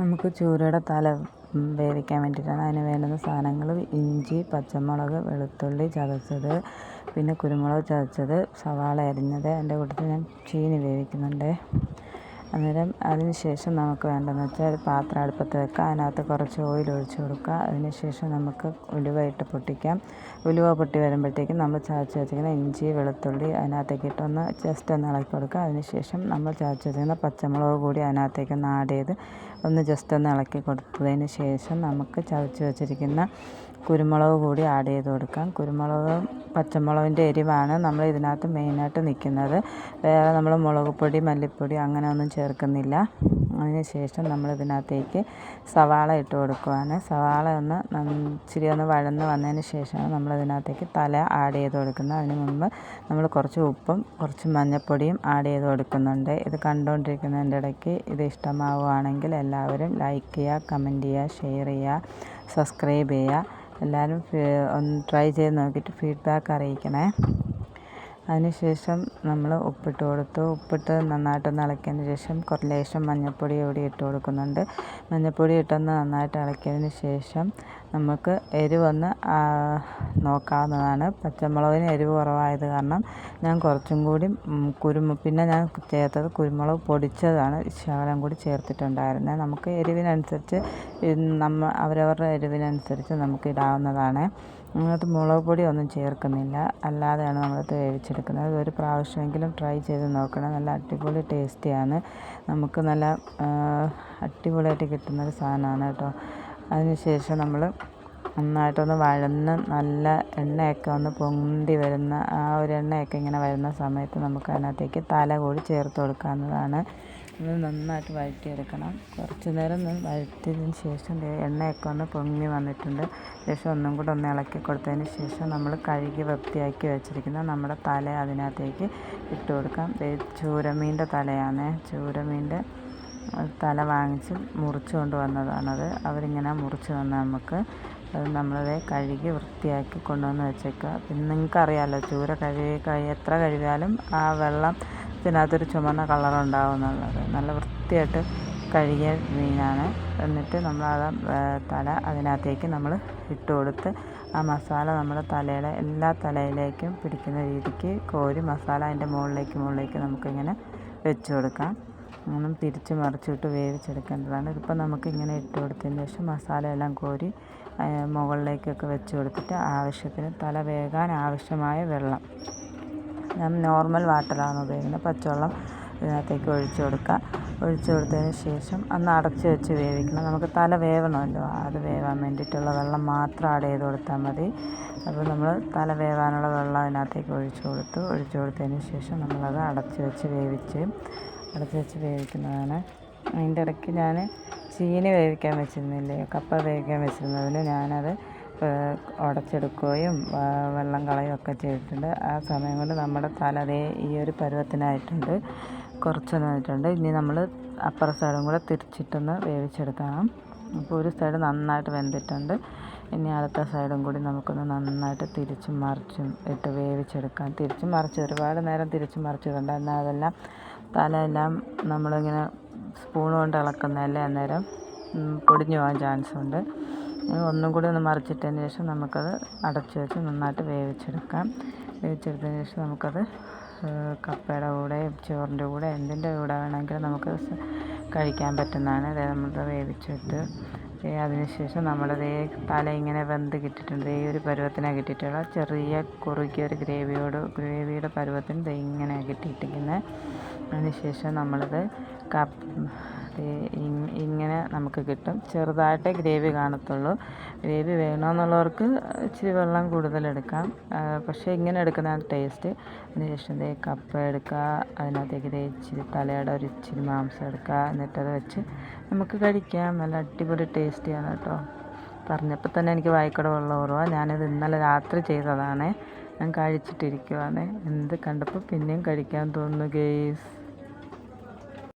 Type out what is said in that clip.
നമുക്ക് ചൂരയുടെ തല വേവിക്കാൻ വേണ്ടിയിട്ടാണ് അതിന് വേണ്ടുന്ന സാധനങ്ങൾ. ഇഞ്ചി പച്ചമുളക് വെളുത്തുള്ളി ചതച്ചത് പിന്നെ കുരുമുളക് ചതച്ചത് സവാള അരിഞ്ഞത്. എന്റെ കൂട്ടത്തിൽ ഞാൻ ചീനി വേവിക്കുന്നുണ്ട്. അന്നേരം അതിന് ശേഷം നമുക്ക് വേണ്ടതെന്ന് വെച്ചാൽ പാത്രം അടുപ്പത്ത് വെക്കുക. അതിനകത്ത് കുറച്ച് ഓയിൽ ഒഴിച്ച് കൊടുക്കുക. അതിന് ശേഷം നമുക്ക് ഉലുവ ഇട്ട് പൊട്ടിക്കാം. ഉലുവ പൊട്ടി വരുമ്പോഴത്തേക്കും നമ്മൾ ചതച്ച് വെച്ചിരിക്കുന്ന ഇഞ്ചി വെളുത്തുള്ളി അതിനകത്തേക്ക് ഇട്ടൊന്ന് ജസ്റ്റ് ഒന്ന് ഇളക്കി കൊടുക്കുക. അതിന് ശേഷം നമ്മൾ ചതച്ച് വെച്ചിരിക്കുന്ന പച്ചമുളക് കൂടി അതിനകത്തേക്ക് ഒന്ന് ആഡ് ചെയ്ത് ഒന്ന് ജസ്റ്റ് ഒന്ന് ഇളക്കി കൊടുത്തതിന് ശേഷം നമുക്ക് ചതച്ച് വെച്ചിരിക്കുന്ന കുരുമുളക് കൂടി ആഡ് ചെയ്ത് കൊടുക്കാം. കുരുമുളക് പച്ചമുളകിന്റെ എരിവാണ് നമ്മൾ ഇതിനകത്ത് മെയിനായിട്ട് നിൽക്കുന്നത് വേറെ നമ്മൾ മുളക് പൊടി മല്ലിപ്പൊടി അങ്ങനെയൊന്നും ചേർക്കുന്നില്ല. അതിന് ശേഷം നമ്മൾ ഇതിനകത്തേക്ക് സവാള ഇട്ട് കൊടുക്കുവാണ്. സവാള ഒന്ന് ഇച്ചിരി ഒന്ന് വഴന്ന് വന്നതിന് ശേഷമാണ് നമ്മൾ ഇതിനകത്തേക്ക് തല ആഡ് ചെയ്ത് കൊടുക്കുന്നത്. അതിന് മുമ്പ് നമ്മൾ കുറച്ച് ഉപ്പും കുറച്ച് മഞ്ഞൾപ്പൊടിയും ആഡ് ചെയ്ത് കൊടുക്കുന്നുണ്ട്. ഇത് കണ്ടുകൊണ്ടിരിക്കുന്നതിന്റെ ഇടയ്ക്ക് ഇത് ഇഷ്ടമാവുകയാണെങ്കിൽ എല്ലാവരും ലൈക്ക് ചെയ്യുക കമന്റ് ചെയ്യുക ഷെയർ ചെയ്യുക സബ്സ്ക്രൈബ് ചെയ്യുക. എല്ലാവരും ഒന്ന് ട്രൈ ചെയ്ത് നോക്കിയിട്ട് ഫീഡ്ബാക്ക് അറിയിക്കണേ. അതിനുശേഷം നമ്മൾ ഉപ്പിട്ട് കൊടുത്തു. ഉപ്പിട്ട് നന്നായിട്ടൊന്ന് ഇളക്കിയതിന് ശേഷം കുറച്ച് ലേശം മഞ്ഞൾപ്പൊടി കൂടി ഇട്ട് കൊടുക്കുന്നുണ്ട്. മഞ്ഞൾപ്പൊടി ഇട്ടൊന്ന് നന്നായിട്ട് ഇളക്കിയതിന് ശേഷം നമുക്ക് എരിവൊന്ന് നോക്കാവുന്നതാണ്. പച്ചമുളകിന് എരിവ് കുറവായത് കാരണം ഞാൻ കുറച്ചും കൂടി കുരുമു പിന്നെ ഞാൻ ചേർത്തത് കുരുമുളക് പൊടിച്ചതാണ്. ശകലം കൂടി ചേർത്തിട്ടുണ്ടായിരുന്നത് നമുക്ക് എരിവിനനുസരിച്ച് നമ്മ അവരവരുടെ എരിവിനനുസരിച്ച് നമുക്ക് ഇടാവുന്നതാണ്. അതിനകത്ത് മുളക് പൊടി ഒന്നും ചേർക്കുന്നില്ല. അല്ലാതെയാണ് നമ്മളിത് വേവിച്ചെടുക്കുന്നത്. ഒരു പ്രാവശ്യമെങ്കിലും ട്രൈ ചെയ്ത് നോക്കണം. നല്ല അടിപൊളി ടേസ്റ്റിയാണ്. നമുക്ക് നല്ല അടിപൊളിയായിട്ട് കിട്ടുന്നൊരു സാധനമാണ് കേട്ടോ. അതിന് ശേഷം നമ്മൾ നന്നായിട്ടൊന്ന് വഴന്ന് നല്ല എണ്ണയൊക്കെ ഒന്ന് പൊന്തി വരുന്ന ആ ഒരു എണ്ണയൊക്കെ ഇങ്ങനെ വരുന്ന സമയത്ത് നമുക്ക് അതിനകത്തേക്ക് തല കൂടി ചേർത്ത് കൊടുക്കാവുന്നതാണ്. ഇത് നന്നായിട്ട് വഴറ്റിയെടുക്കണം. കുറച്ച് നേരം ഒന്ന് വഴറ്റിയതിന് ശേഷം എണ്ണയൊക്കെ ഒന്ന് പൊങ്ങി വന്നിട്ടുണ്ട്. ശേഷം ഒന്നും കൂടെ ഒന്ന് ഇളക്കി കൊടുത്തതിന് ശേഷം നമ്മൾ കഴുകി വൃത്തിയാക്കി വെച്ചിരിക്കുന്ന നമ്മുടെ തല അതിനകത്തേക്ക് ഇട്ട് കൊടുക്കാം. ചൂരമീന്റെ തലയാണ്. ചൂരമീന്റെ തല വാങ്ങിച്ച് മുറിച്ചു കൊണ്ട് വന്നതാണത്. അവരിങ്ങനെ മുറിച്ച് തന്ന നമുക്ക് അത് നമ്മളത് കഴുകി വൃത്തിയാക്കി കൊണ്ടുവന്ന് വെച്ചേക്കുക. പിന്നെ നിങ്ങൾക്കറിയാമല്ലോ ചൂര കഴുകി എത്ര കഴുകിയാലും ആ വെള്ളം ഇതിനകത്തൊരു ചുമന്ന എന്നുള്ളത് നല്ല വൃത്തിയായിട്ട് കഴുകിയ മീനാണ്. എന്നിട്ട് നമ്മൾ ആ തല അതിനകത്തേക്ക് നമ്മൾ ഇട്ട് കൊടുത്ത് ആ മസാല നമ്മുടെ തലയുടെ എല്ലാ തലയിലേക്കും പിടിക്കുന്ന രീതിക്ക് കോരി മസാല അതിന്റെ മുകളിലേക്ക് മുകളിലേക്ക് നമുക്കിങ്ങനെ വെച്ച് കൊടുക്കാം. അങ്ങനെ തിരിച്ച് മറിച്ചിട്ട് വേവിച്ചെടുക്കേണ്ടതാണ്. ഇതിപ്പോൾ നമുക്കിങ്ങനെ ഇട്ട് കൊടുത്തതിന് ശേഷം മസാല എല്ലാം കോരി മുകളിലേക്കൊക്കെ വെച്ച് കൊടുത്തിട്ട് ആവശ്യത്തിന് തല വേകാൻ ആവശ്യമായ വെള്ളം. ഞാൻ നോർമൽ വാട്ടറാണ് ഉപയോഗിക്കുന്നത്. പച്ചവെള്ളം ഇതിനകത്തേക്ക് ഒഴിച്ച് കൊടുക്കുക. ഒഴിച്ച് കൊടുത്തതിന് ശേഷം അന്ന് അടച്ച് വെച്ച് വേവിക്കണം. നമുക്ക് തല വേവണമല്ലോ. അത് വേവാൻ വേണ്ടിയിട്ടുള്ള വെള്ളം മാത്രം ആഡ് ചെയ്ത് കൊടുത്താൽ മതി. അപ്പോൾ നമ്മൾ തല വേവാനുള്ള വെള്ളം അതിനകത്തേക്ക് ഒഴിച്ച് കൊടുത്തു. ഒഴിച്ച് കൊടുത്തതിന് ശേഷം നമ്മളത് അടച്ച് വെച്ച് വേവിച്ച് അടച്ച് വെച്ച് വേവിക്കുന്നതാണ്. അതിന്റെ ഇടയ്ക്ക് ഞാൻ ചീനി വേവിക്കാൻ വെച്ചിരുന്നില്ലേ കപ്പ വേവിക്കാൻ വെച്ചിരുന്നതിന് ഞാനത് ഉടച്ചെടുക്കുകയും വെള്ളം കളയുകയൊക്കെ ചെയ്തിട്ടുണ്ട്. ആ സമയം കൊണ്ട് നമ്മുടെ തല അതേ ഈ ഒരു പരുവത്തിനായിട്ടുണ്ട്. കുറച്ചൊന്നായിട്ടുണ്ട് ഇനി നമ്മൾ അപ്പുറ സൈഡും കൂടെ തിരിച്ചിട്ടൊന്ന് വേവിച്ചെടുക്കണം. അപ്പോൾ ഒരു സൈഡ് നന്നായിട്ട് വെന്തിട്ടുണ്ട്. ഇനി അടുത്ത സൈഡും കൂടി നമുക്കൊന്ന് നന്നായിട്ട് തിരിച്ചും മറിച്ചും ഇട്ട് വേവിച്ചെടുക്കാം. തിരിച്ചും മറിച്ച് ഒരുപാട് നേരം തിരിച്ചും മറിച്ചിടണ്ട. എന്നാൽ അതെല്ലാം തലയെല്ലാം നമ്മളിങ്ങനെ സ്പൂൺ കൊണ്ട് ഇളക്കുന്നതല്ലേ അന്നേരം പൊടിഞ്ഞു പോകാൻ ചാൻസ് ഉണ്ട്. ഒന്നും കൂടി ഒന്ന് മറിച്ചിട്ടതിന് ശേഷം നമുക്കത് അടച്ചു വെച്ച് നന്നായിട്ട് വേവിച്ചെടുക്കാം. വേവിച്ചെടുത്തതിന് ശേഷം നമുക്കത് കപ്പയുടെ കൂടെ ചോറിന്റെ കൂടെ എന്തിന്റെ കൂടെ വേണമെങ്കിലും നമുക്ക് കഴിക്കാൻ പറ്റുന്നതാണ്. അതായത് നമ്മൾ വേവിച്ചിട്ട് അതിനുശേഷം നമ്മളത് തല ഇങ്ങനെ വെന്ത് കിട്ടിയിട്ടുണ്ട്. ഈ ഒരു പരുവത്തിനാണ് കിട്ടിയിട്ടുള്ള ചെറിയ കുറുകിയ ഒരു ഗ്രേവിയോട് ഗ്രേവിയുടെ പരുവത്തിന് ഇങ്ങനെ കിട്ടിയിട്ടിരിക്കുന്നത് അതിനുശേഷം നമ്മളത് കപ്പ് ഇങ്ങനെ നമുക്ക് കിട്ടും. ചെറുതായിട്ടേ ഗ്രേവി കാണത്തുള്ളൂ. ഗ്രേവി വേണമെന്നുള്ളവർക്ക് ഇച്ചിരി വെള്ളം കൂടുതലെടുക്കാം പക്ഷേ ഇങ്ങനെ എടുക്കുന്ന ടേസ്റ്റ് അതിന് ശേഷം ദേ കപ്പ എടുക്കുക. അതിനകത്തേക്ക് ഇതേ ഇച്ചിരി തലയുടെ ഒരു ഇച്ചിരി മാംസം എടുക്കുക. എന്നിട്ടത് വെച്ച് നമുക്ക് കഴിക്കാം. നല്ല അടിപൊളി ടേസ്റ്റിയാണ് കേട്ടോ. പറഞ്ഞപ്പോൾ തന്നെ എനിക്ക് വായിക്കട വെള്ളം ഓർവ ഞാനിത് ഇന്നലെ രാത്രി ചെയ്തതാണ്. ഞാൻ കഴിച്ചിട്ടിരിക്കുവാണ്. എന്ത് കണ്ടപ്പോൾ പിന്നെയും കഴിക്കാൻ തോന്നുന്നു ഗെയ്സ്